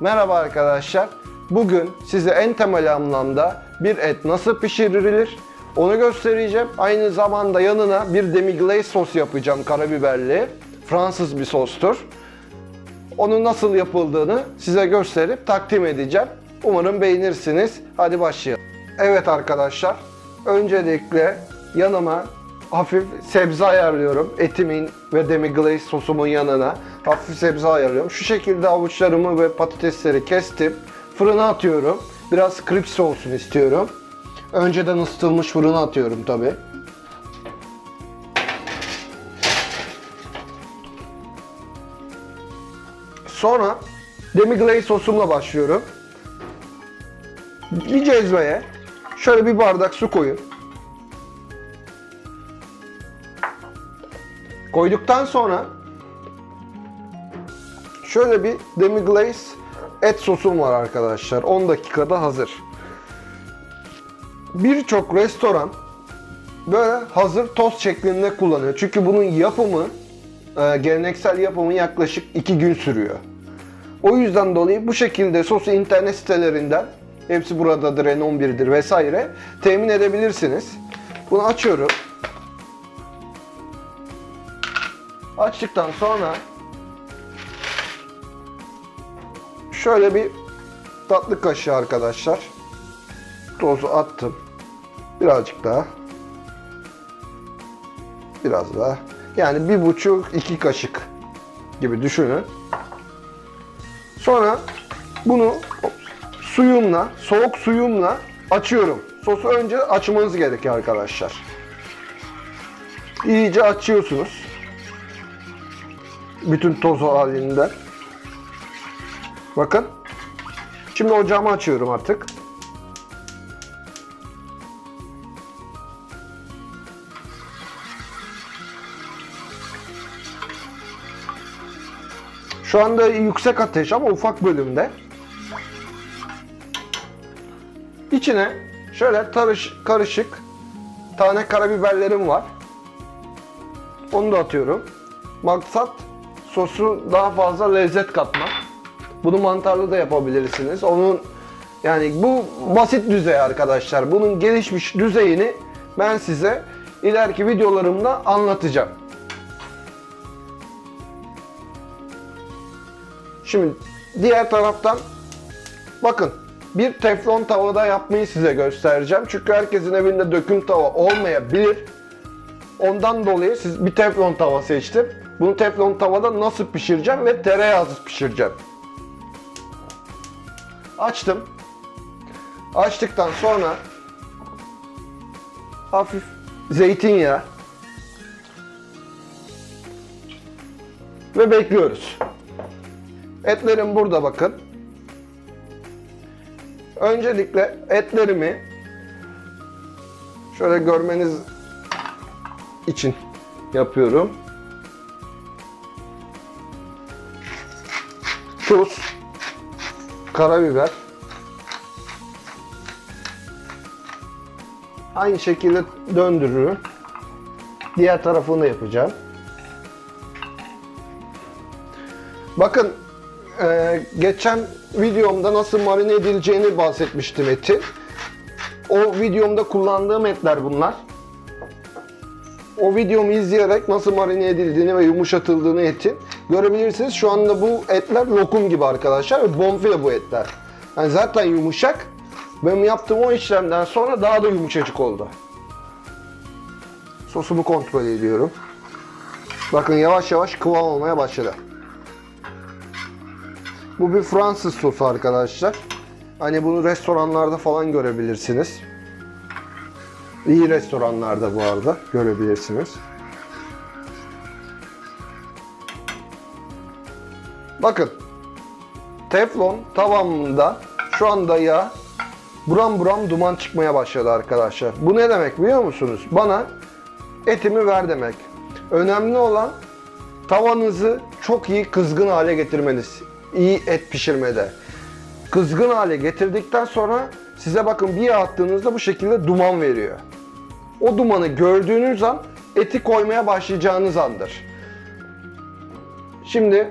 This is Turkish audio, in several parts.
Merhaba arkadaşlar. Bugün size en temel anlamda bir et nasıl pişirilir onu göstereceğim. Aynı zamanda yanına bir demi-glace sos yapacağım karabiberli. Fransız bir sostur. Onun nasıl yapıldığını size gösterip takdim edeceğim. Umarım beğenirsiniz. Hadi başlayalım. Evet arkadaşlar. Öncelikle yanıma hafif sebze ayarlıyorum. Etimin ve demi-glace sosumun yanına hafif sebze ayarlıyorum. Şu şekilde avuçlarımı ve patatesleri kestim. Fırına atıyorum. Biraz crispy olsun istiyorum. Önceden ısıtılmış fırına atıyorum tabi. Sonra demi-glace sosumla başlıyorum. Bir cezveye şöyle bir bardak su koyun. Koyduktan sonra şöyle bir demi-glace et sosum var arkadaşlar. 10 dakikada hazır. Birçok restoran böyle hazır tost şeklinde kullanıyor. Çünkü bunun yapımı e, geleneksel yapımı yaklaşık 2 gün sürüyor. O yüzden dolayı bu şekilde sosu internet sitelerinden hepsi buradadır, N11'dir vesaire temin edebilirsiniz. Bunu açıyorum. Açtıktan sonra şöyle bir tatlı kaşığı arkadaşlar tozu attım. Birazcık daha. Biraz daha. Yani bir buçuk iki kaşık gibi düşünün. Sonra bunu suyumla, soğuk suyumla açıyorum. Sosu önce açmanız gerekiyor arkadaşlar. İyice açıyorsunuz. Bütün toz halinde. Bakın. Şimdi ocağımı açıyorum artık. Şu anda yüksek ateş ama ufak bölümde. İçine şöyle tarış, karışık tane karabiberlerim var. Onu da atıyorum. Maksat sosu daha fazla lezzet katmak. Bunu mantarlı da yapabilirsiniz. Onun yani bu basit düzey arkadaşlar. Bunun gelişmiş düzeyini ben size ileriki videolarımda anlatacağım. Şimdi diğer taraftan bakın bir teflon tavada yapmayı size göstereceğim. Çünkü herkesin evinde döküm tava olmayabilir. Ondan dolayı siz bir teflon tava seçtim. Bunu teflon tavada nasıl pişireceğim ve tereyağsız pişireceğim. Açtım. Açtıktan sonra hafif zeytinyağı ve bekliyoruz. Etlerim burada bakın. Öncelikle etlerimi şöyle görmeniz için yapıyorum. Tuz, karabiber. Aynı şekilde döndürürüm. Diğer tarafını da yapacağım. Bakın e, geçen videomda nasıl marine edileceğini bahsetmiştim eti. O videomda kullandığım etler bunlar. O videomu izleyerek nasıl marine edildiğini ve yumuşatıldığını etin görebilirsiniz. Şu anda bu etler lokum gibi arkadaşlar ve bonfile bu etler. Yani zaten yumuşak. Benim yaptığım o işlemden sonra daha da yumuşacık oldu. Sosumu kontrol ediyorum. Bakın yavaş yavaş kıvam olmaya başladı. Bu bir Fransız sosu arkadaşlar. Hani bunu restoranlarda falan görebilirsiniz. İyi restoranlarda bu arada görebilirsiniz. Bakın. Teflon tavamında şu anda yağ buram buram duman çıkmaya başladı arkadaşlar. Bu ne demek biliyor musunuz? Bana etimi ver demek. Önemli olan tavanızı çok iyi kızgın hale getirmeniz. İyi et pişirmede. Kızgın hale getirdikten sonra size bakın bir yağ attığınızda bu şekilde duman veriyor. O dumanı gördüğünüz an eti koymaya başlayacağınız andır. Şimdi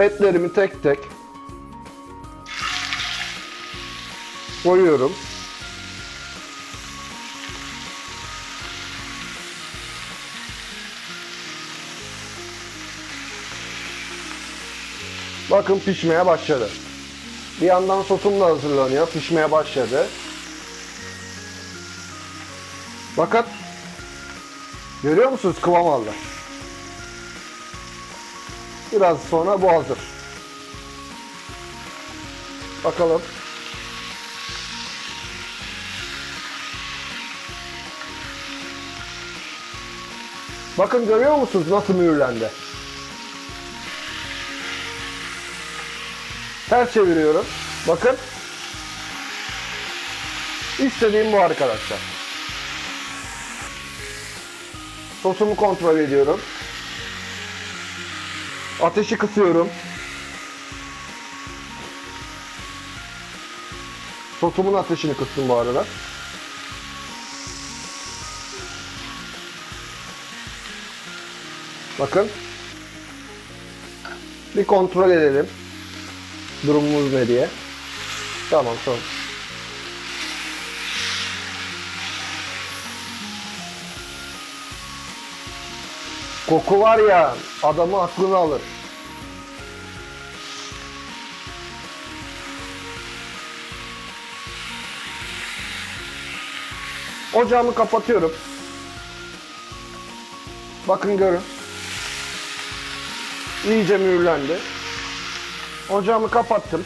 etlerimi tek tek koyuyorum. Bakın pişmeye başladı. Bir yandan sosum da hazırlanıyor. Pişmeye başladı. Bakın. Görüyor musunuz kıvam aldı. Biraz sonra bu hazır. Bakalım. Bakın görüyor musunuz nasıl mühürlendi? Ters çeviriyorum. Bakın. İstediğim bu arkadaşlar. Sosumu kontrol ediyorum. Ateşi kısıyorum. Sosumun ateşini kıstım bu arada. Bakın. Bir kontrol edelim. Durumumuz ne diye. Tamam tamam. Koku var ya adamı aklını alır. Ocağımı kapatıyorum. Bakın görün. İyice mühürlendi. Ocağımı kapattım.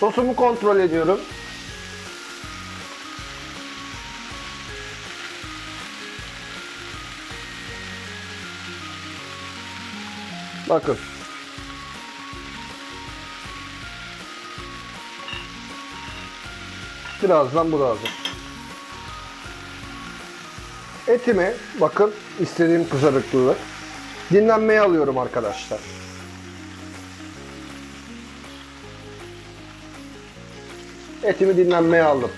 Sosumu kontrol ediyorum. Bakın. Birazdan bu da hazır. Etimi bakın istediğim kızarıklığı dinlenmeye alıyorum arkadaşlar. Etimi dinlenmeye aldım.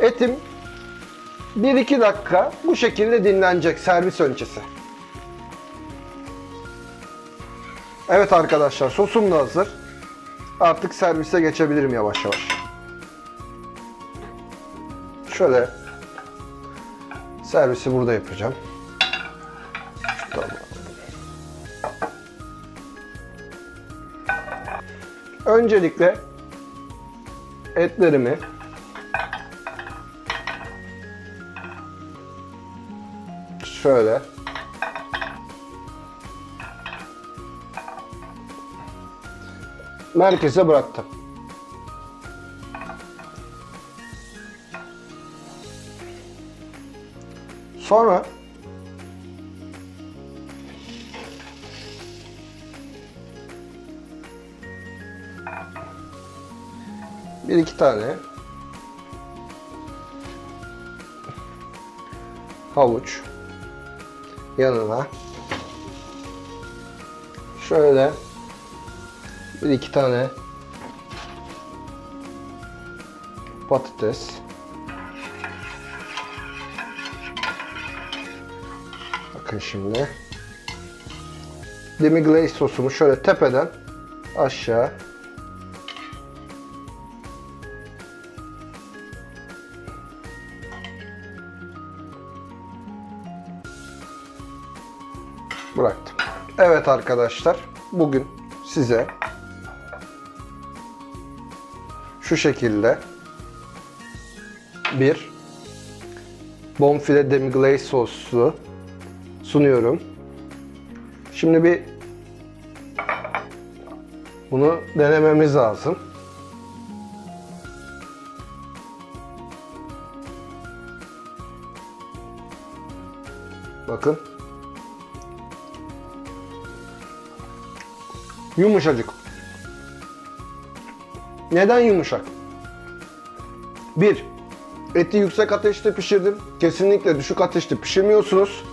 Etim 1-2 dakika bu şekilde dinlenecek servis öncesi. Evet arkadaşlar sosum da hazır. Artık servise geçebilirim yavaş yavaş. Şöyle servisi burada yapacağım. Tamam. Öncelikle etlerimi şöyle merkeze bıraktım. Sonra bir iki tane havuç yanına. Şöyle bir iki tane patates. Bakın şimdi. Demi glaze sosumu şöyle tepeden aşağı bıraktım. Evet arkadaşlar, bugün size şu şekilde bir bonfile demi glace soslu sunuyorum. Şimdi bir bunu denememiz lazım. Bakın. Yumuşacık. Neden yumuşak? Bir, eti yüksek ateşte pişirdim. Kesinlikle düşük ateşte pişirmiyorsunuz.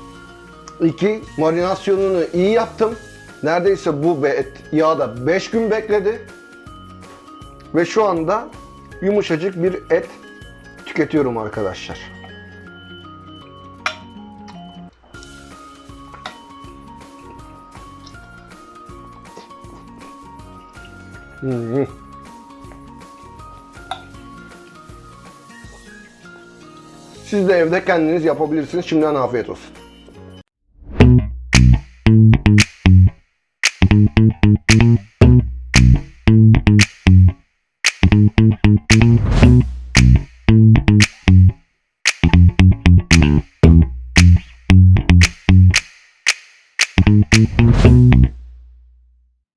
İki, marinasyonunu iyi yaptım. Neredeyse bu et yağda 5 gün bekledi. Ve şu anda yumuşacık bir et tüketiyorum arkadaşlar. Siz de evde kendiniz yapabilirsiniz. Şimdiden afiyet olsun.